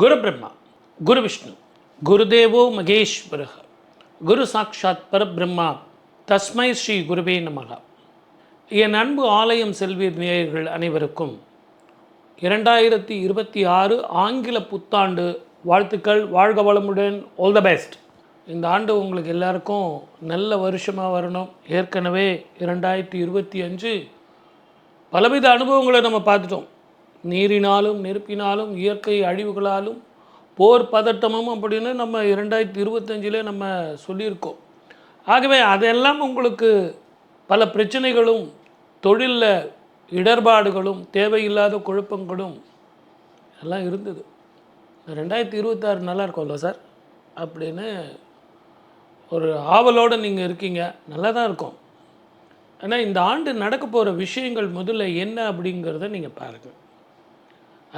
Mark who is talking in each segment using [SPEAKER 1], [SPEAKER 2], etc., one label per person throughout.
[SPEAKER 1] குரு பிரம்மா குரு விஷ்ணு குருதேவோ மகேஸ்வர குரு சாட்சாத் பரபிரம்மா தஸ்மை ஸ்ரீ குருவே நமகா என் அன்பு ஆலயம் செல்வீர் நேயர்கள் அனைவருக்கும் இரண்டாயிரத்தி இருபத்தி ஆறு ஆங்கில புத்தாண்டு வாழ்த்துக்கள் வாழ்க வளமுடன் ஆல் த பெஸ்ட் இந்த ஆண்டு உங்களுக்கு எல்லாருக்கும் நல்ல வருஷமாக வரணும். ஏற்கனவே இரண்டாயிரத்தி இருபத்தி அஞ்சு பலவித அனுபவங்களை நம்ம பார்த்துட்டோம். நீரினாலும் நெருப்பினாலும் இயற்கை அழிவுகளாலும் போர் பதட்டமும் அப்படின்னு நம்ம இரண்டாயிரத்தி இருபத்தஞ்சிலே நம்ம சொல்லியிருக்கோம். ஆகவே அதெல்லாம் உங்களுக்கு பல பிரச்சனைகளும் தொழிலில் இடர்பாடுகளும் தேவையில்லாத குழப்பங்களும் எல்லாம் இருந்தது. ரெண்டாயிரத்தி இருபத்தாறு நல்லா இருக்கும்ல சார்? அப்படின்னு ஒரு ஆவலோடு நீங்கள் இருக்கீங்க. நல்லா தான் இருக்கும். ஆனால் இந்த ஆண்டு நடக்க போகிற விஷயங்கள் முதல்ல என்ன அப்படிங்கிறத நீங்கள் பாருங்கள்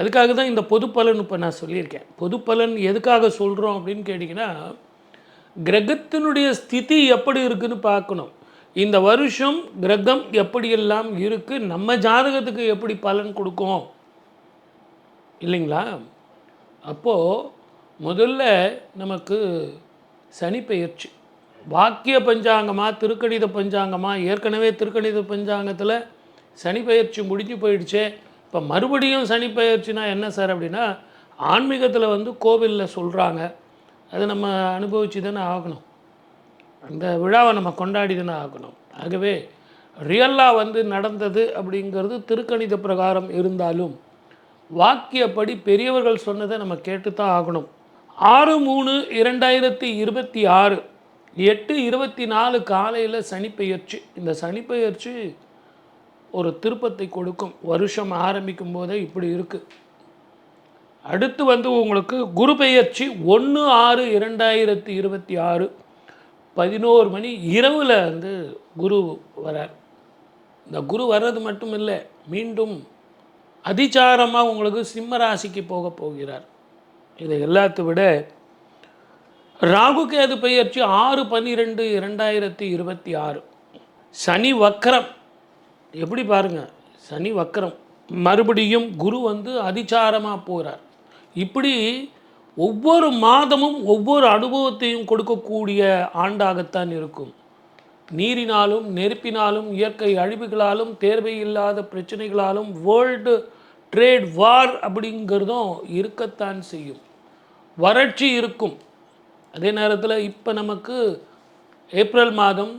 [SPEAKER 1] அதுக்காக தான் இந்த பொது பலன் இப்போ நான் சொல்லியிருக்கேன். பொது பலன் எதுக்காக சொல்கிறோம் அப்படின்னு கேட்டிங்கன்னா கிரகத்தினுடைய ஸ்திதி எப்படி இருக்குன்னு பார்க்கணும். இந்த வருஷம் கிரகம் எப்படியெல்லாம் இருக்குது நம்ம ஜாதகத்துக்கு எப்படி பலன் கொடுக்கும்? இல்லைங்களா? அப்போது முதல்ல நமக்கு சனி பெயர்ச்சி. வாக்கிய பஞ்சாங்கமாக திருக்கணித பஞ்சாங்கமாக ஏற்கனவே திருக்கணித பஞ்சாங்கத்தில் சனி பெயர்ச்சி முடிஞ்சு போயிடுச்சே. இப்போ மறுபடியும் சனி என்ன சார் அப்படின்னா ஆன்மீகத்தில் வந்து கோவிலில் சொல்கிறாங்க அது நம்ம அனுபவிச்சு தானே ஆகணும். அந்த விழாவை நம்ம கொண்டாடி தானே ஆகணும். ஆகவே ரியலாக வந்து நடந்தது அப்படிங்கிறது திருக்கணித பிரகாரம் இருந்தாலும் வாக்கியப்படி பெரியவர்கள் சொன்னதை நம்ம கேட்டு தான் ஆகணும். ஆறு மூணு இரண்டாயிரத்தி இருபத்தி ஆறு எட்டு இருபத்தி நாலு காலையில் சனிப்பெயர்ச்சி இந்த சனிப்பெயர்ச்சி ஒரு திருப்பத்தை கொடுக்கும். வருஷம் ஆரம்பிக்கும் போதே இப்படி இருக்குது அடுத்து வந்து உங்களுக்கு குரு பெயர்ச்சி ஒன்று ஆறு இரண்டாயிரத்தி இருபத்தி ஆறு பதினோரு மணி இரவில் வந்து குரு வரார். இந்த குரு வர்றது மட்டும் இல்லை மீண்டும் அதிச்சாரமாக உங்களுக்கு சிம்ம ராசிக்கு போக போகிறார். இதை எல்லாத்தை விட ராகு கேது பெயர்ச்சி ஆறு பன்னிரெண்டு இரண்டாயிரத்தி இருபத்தி ஆறு. சனி வக்கரம் எப்படி பாருங்கள் சனி வக்கரம். மறுபடியும் குரு வந்து அதிச்சாரமாக போகிறார் இப்படி ஒவ்வொரு மாதமும் ஒவ்வொரு அனுபவத்தையும் கொடுக்கக்கூடிய ஆண்டாகத்தான் இருக்கும். நீரினாலும் நெருப்பினாலும் இயற்கை அழிவுகளாலும் தேர்வை இல்லாத பிரச்சனைகளாலும் வேர்ல்டு ட்ரேட் வார் அப்படிங்கிறதும் இருக்கத்தான் செய்யும். வறட்சி இருக்கும். அதே நேரத்தில் இப்போ நமக்கு ஏப்ரல் மாதம்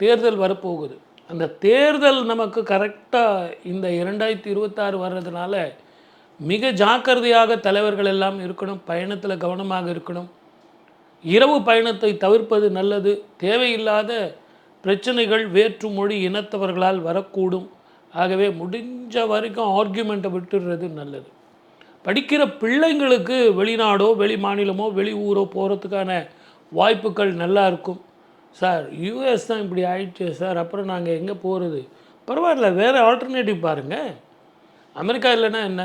[SPEAKER 1] தேர்தல் வரப்போகுது. அந்த தேர்தல் நமக்கு கரெக்டாக இந்த இரண்டாயிரத்தி இருபத்தாறு வர்றதுனால மிக ஜாக்கிரதையாக தலைவர்கள் எல்லாம் இருக்கணும் பயணத்தில் கவனமாக இருக்கணும். இரவு பயணத்தை தவிர்ப்பது நல்லது. தேவையில்லாத பிரச்சனைகள் வேற்று மொழி இனத்தவர்களால் வரக்கூடும். ஆகவே முடிஞ்ச வரைக்கும் ஆர்கியூமெண்ட்டை விட்டுடுறது நல்லது. படிக்கிற பிள்ளைங்களுக்கு வெளிநாடோ வெளி மாநிலமோ வெளி ஊரோ போகிறதுக்கான வாய்ப்புகள் நல்லா இருக்கும். சார் யூஎஸ் தான் இப்படி ஆயிடுச்சு சார் அப்புறம் நாங்கள் எங்கே போகிறது பரவாயில்ல வேறு ஆல்டர்னேட்டிவ் பாருங்கள் அமெரிக்கா இல்லைன்னா என்ன?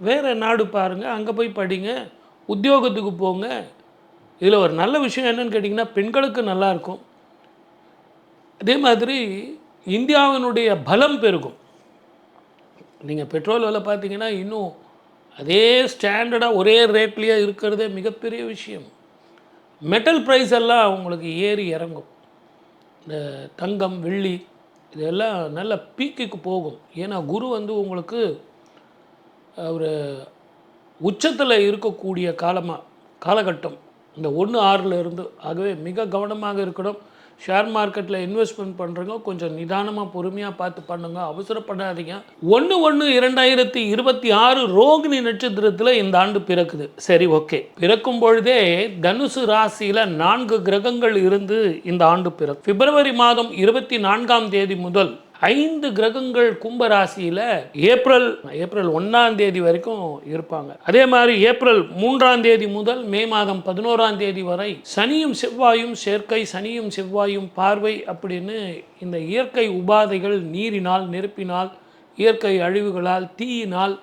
[SPEAKER 1] வேறு நாடு பாருங்கள் அங்கே போய் படிங்க உத்தியோகத்துக்கு போங்க. இதில் ஒரு நல்ல விஷயம் என்னன்னு கேட்டிங்கன்னா பெண்களுக்கு நல்லாயிருக்கும் அதே மாதிரி இந்தியாவினுடைய பலம் பெருகும். நீங்கள் பெட்ரோல் விலை பார்த்தீங்கன்னா இன்னும் அதே ஸ்டாண்டர்டாக ஒரே ரேட்லேயே இருக்கிறதே மிகப்பெரிய விஷயம். மெட்டல் ப்ரைஸ் எல்லாம் உங்களுக்கு ஏறி இறங்கும். இந்த தங்கம் வெள்ளி இதெல்லாம் நல்ல பீக்குக்கு போகும். ஏன்னா குரு வந்து உங்களுக்கு ஒரு உச்சத்தில் இருக்கக்கூடிய காலமாக காலகட்டம். இந்த ஒன்று ஆறில் இருந்து ஆகவே மிக கவனமாக இருக்கணும். ஷேர் மார்க்கெட்டில் இன்வெஸ்ட்மெண்ட் பண்ணுறவங்க கொஞ்சம் நிதானமாக பொறுமையாக பார்த்து பண்ணுங்க. அவசரப்படாதீங்க. ஒன்று ஒன்று இரண்டாயிரத்தி இருபத்தி ஆறு ரோகிணி நட்சத்திரத்தில் இந்த ஆண்டு பிறக்குது. சரி ஓகே. பிறக்கும் பொழுதே தனுசு ராசியில் நான்கு கிரகங்கள் இருந்து இந்த ஆண்டு பிறக்கும். பிப்ரவரி மாதம் இருபத்தி நான்காம் தேதி முதல் ஐந்து கிரகங்கள் கும்பராசியில் ஏப்ரல் ஏப்ரல் ஒன்றாம் தேதி வரைக்கும் இருப்பாங்க. அதே மாதிரி ஏப்ரல் மூன்றாம் தேதி முதல் மே மாதம் பதினோராம் தேதி வரை சனியும் செவ்வாயும் சேர்க்கை சனியும் செவ்வாயும் பார்வை அப்படின்னு இந்த இயற்கை உபாதைகள் நீரினால் நெருப்பினால் இயற்கை அழிவுகளால் தீயினால்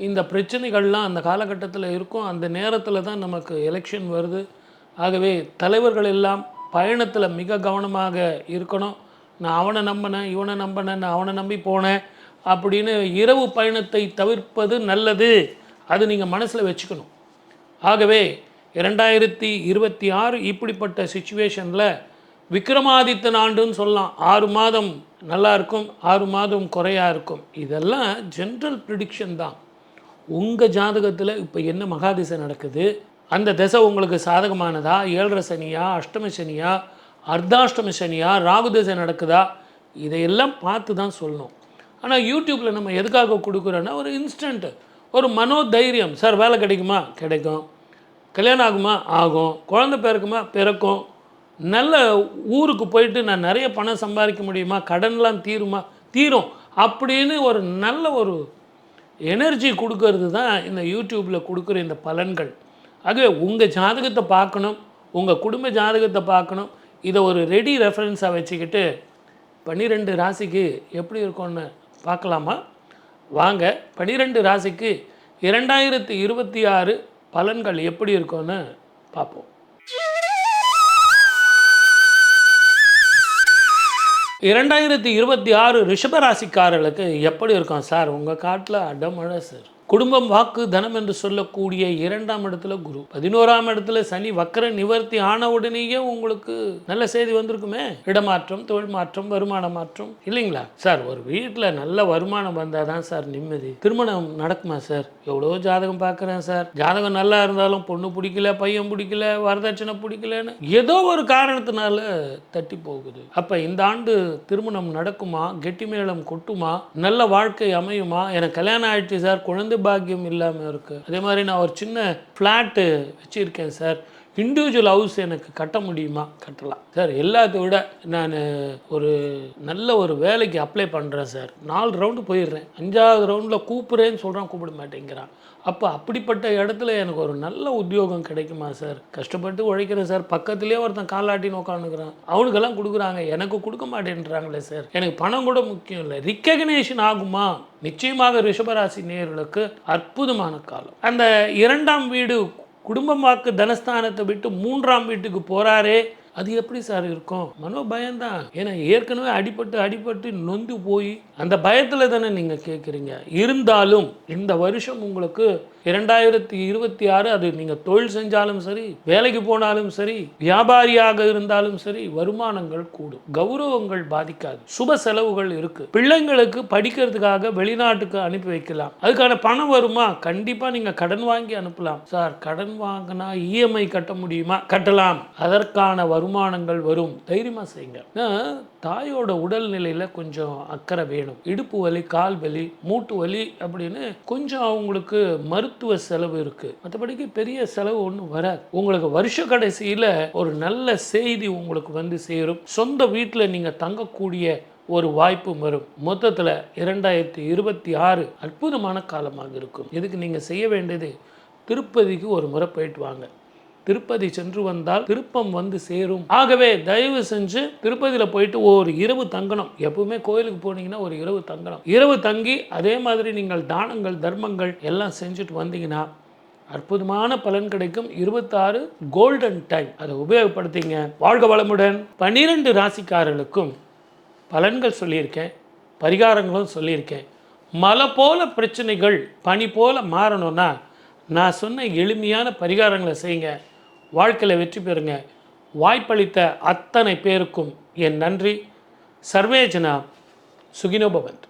[SPEAKER 1] இந்த பிரச்சனைகள்லாம் அந்த காலகட்டத்தில் இருக்கும். அந்த நேரத்தில் தான் நமக்கு எலெக்ஷன் வருது. ஆகவே தலைவர்கள் எல்லாம் பயணத்தில் மிக கவனமாக இருக்கணும். நான் அவனை நம்பினேன் இவனை நம்பினேன் நான் அவனை நம்பி போனேன் அப்படின்னு இரவு பயணத்தை தவிர்ப்பது நல்லது. அது நீங்கள் மனசில் வச்சுக்கணும். ஆகவே இரண்டாயிரத்தி இருபத்தி ஆறு இப்படிப்பட்ட சுச்சுவேஷனில் விக்ரமாதித்தன் ஆண்டுன்னு சொல்லலாம். ஆறு மாதம் நல்லா இருக்கும் ஆறு மாதம் குறையாக இருக்கும். இதெல்லாம் ஜென்ரல் ப்ரிடிக்ஷன் தான். உங்கள் ஜாதகத்தில் இப்போ என்ன மகாதிசை நடக்குது? அந்த திசை உங்களுக்கு சாதகமானதா? ஏழரை சனியா? அஷ்டம சனியா? அர்த்தாஷ்டமி சனியா ராகுதசை நடக்குதா? இதையெல்லாம் பார்த்து தான் சொல்லணும். ஆனால் யூடியூப்பில் நம்ம எதுக்காக கொடுக்குறோன்னா ஒரு இன்ஸ்டண்ட்டு ஒரு மனோதைரியம். சார் வேலை கிடைக்குமா? கிடைக்கும். கல்யாணம் ஆகுமா? ஆகும். குழந்தை பிறக்குமா? பிறக்கும். நல்ல ஊருக்கு போயிட்டு நான் நிறைய பணம் சம்பாதிக்க முடியுமா? கடன்லாம் தீருமா? தீரும். அப்படின்னு ஒரு நல்ல ஒரு எனர்ஜி கொடுக்கறது தான் இந்த யூடியூப்பில் கொடுக்குற இந்த பலன்கள். ஆகவே உங்கள் ஜாதகத்தை பார்க்கணும். உங்கள் குடும்ப ஜாதகத்தை பார்க்கணும். இதை ஒரு ரெடி ரெஃபரன்ஸாக வச்சுக்கிட்டு பன்னிரெண்டு ராசிக்கு எப்படி இருக்கும்னு பார்க்கலாமா? வாங்க பன்னிரெண்டு ராசிக்கு இரண்டாயிரத்தி இருபத்தி ஆறு பலன்கள் எப்படி இருக்கும்னு பார்ப்போம். இரண்டாயிரத்தி இருபத்தி ஆறு ரிஷபராசிக்காரர்களுக்கு எப்படி இருக்கும் சார்? உங்கள் காட்டில் அடமழை சார். குடும்பம் வாக்கு தனம் என்று சொல்லக்கூடிய இரண்டாம் இடத்துல குரு. பதினோராம் இடத்துல சனி வக்கர நிவர்த்தி ஆன உடனேயே உங்களுக்கு நல்ல செய்தி வந்திருக்குமே. இடமாற்றம் தொழில் மாற்றம் வருமான மாற்றம் இல்லைங்களா? சார் ஒரு வீட்டில் நல்ல வருமானம் வந்தால் தான் சார் நிம்மதி. திருமணம் நடக்குமா சார்? எவ்வளோ ஜாதகம் பார்க்குறேன் சார். ஜாதகம் நல்லா இருந்தாலும் பொண்ணு பிடிக்கல பையன் பிடிக்கல வரதட்சணை பிடிக்கலன்னு ஏதோ ஒரு காரணத்தினால தட்டி போகுது. அப்போ இந்த ஆண்டு திருமணம் நடக்குமா? கெட்டி மேளம் கொட்டுமா? நல்ல வாழ்க்கை அமையுமா? எனக்கு கல்யாணம் ஆயிடுச்சு சார் குழந்தை பாக்கியம் இல்லாமல் இருக்கு. அதே மாதிரி நான் ஒரு சின்ன ஃப்ளாட்டு வச்சுருக்கேன் சார். இண்டிவிஜுவல் ஹவுஸ் எனக்கு கட்ட முடியுமா? கட்டலாம். சார் எல்லாத்தை விட நான் ஒரு நல்ல ஒரு வேலைக்கு அப்ளை பண்ணுறேன் சார் நாலு ரவுண்டு போயிடுறேன். அஞ்சாவது ரவுண்டில் கூப்பிட்றேன்னு சொல்கிறான் கூப்பிட மாட்டேங்கிறான். அப்போ அப்படிப்பட்ட இடத்துல எனக்கு ஒரு நல்ல உத்தியோகம் கிடைக்குமா சார் கஷ்டப்பட்டு உழைக்கிறேன் சார் பக்கத்துலேயே ஒருத்தன் காலாட்டின்னு உட்காந்துக்கிறான் அவனுக்கெல்லாம் கொடுக்குறாங்க. எனக்கு கொடுக்க மாட்டேன்றாங்களே சார் எனக்கு பணம் கூட முக்கியம் இல்லை. ரிக்கக்னேஷன் ஆகுமா? நிச்சயமாக ரிஷபராசி நேர்களுக்கு அற்புதமான காலம். அந்த இரண்டாம் வீடு குடும்பமாக்கு தனஸ்தானத்தை விட்டு மூன்றாம் வீட்டுக்கு போகிறாரே அது எப்படி சார் இருக்கும்? மனோ பயம்தான். ஏன்னா ஏற்கனவே அடிபட்டு அடிபட்டு நொந்து போய் அந்த பயத்தில் தானே நீங்கள் கேட்குறீங்க இருந்தாலும் இந்த வருஷம் உங்களுக்கு இரண்டாயிரத்தி இருபத்தி ஆறு அது நீங்கள் தொழில் செஞ்சாலும் சரி வேலைக்கு போனாலும் சரி வியாபாரியாக இருந்தாலும் சரி வருமானங்கள் கூடும். கௌரவங்கள் பாதிக்காது. சுப செலவுகள் இருக்கு. பிள்ளைங்களுக்கு படிக்கிறதுக்காக வெளிநாட்டுக்கு அனுப்பி வைக்கலாம். அதுக்கான பணம் வருமா? கண்டிப்பாக நீங்கள் கடன் வாங்கி அனுப்பலாம். சார் கடன் வாங்கினா இஎம்ஐ கட்ட முடியுமா? கட்டலாம். அதற்கான வருமானங்கள் வரும். தைரியமாக செய்யுங்க. தாயோட உடல்நிலையில் கொஞ்சம் அக்கறை வேணும். இடுப்பு வலி கால் வலி மூட்டு வலி அப்படின்னு கொஞ்சம் அவங்களுக்கு மருத்துவ செலவு இருக்குது மற்றபடிக்கு பெரிய செலவு ஒன்றும் வராது. உங்களுக்கு வருஷ கடைசியில் ஒரு நல்ல செய்தி உங்களுக்கு வந்து சேரும். சொந்த வீட்டில் நீங்கள் தங்கக்கூடிய ஒரு வாய்ப்பு வரும். மொத்தத்தில் இரண்டாயிரத்தி இருபத்தி ஆறு அற்புதமான காலமாக இருக்கும். இதுக்கு நீங்கள் செய்ய வேண்டியது திருப்பதிக்கு ஒரு முறை போயிட்டு வாங்க. திருப்பதி சென்று வந்தால் திருப்பம் வந்து சேரும். ஆகவே தயவு செஞ்சு திருப்பதியில் போயிட்டு ஒரு இரவு தங்கணும். எப்பவுமே கோயிலுக்கு போனீங்கன்னா ஒரு இரவு தங்கணும். இரவு தங்கி அதே மாதிரி நீங்கள் தானங்கள் தர்மங்கள் எல்லாம் செஞ்சுட்டு வந்தீங்கன்னா அற்புதமான பலன் கிடைக்கும். இருபத்தாறு கோல்டன் டைம் அதை உபயோகப்படுத்திங்க. வாழ்க வளமுடன். பன்னிரெண்டு ராசிக்காரர்களுக்கும் பலன்கள் சொல்லியிருக்கேன். பரிகாரங்களும் சொல்லியிருக்கேன். மலை போல பிரச்சனைகள் பனி போல மாறணும்னா நான் சொன்ன எளிமையான பரிகாரங்களை செய்யுங்க. வாழ்க்கையில் வெற்றி பெறுங்க. வாய்ப்பளித்த அத்தனை பேருக்கும் என் நன்றி. சர்வேஜனா சுகினோபவன்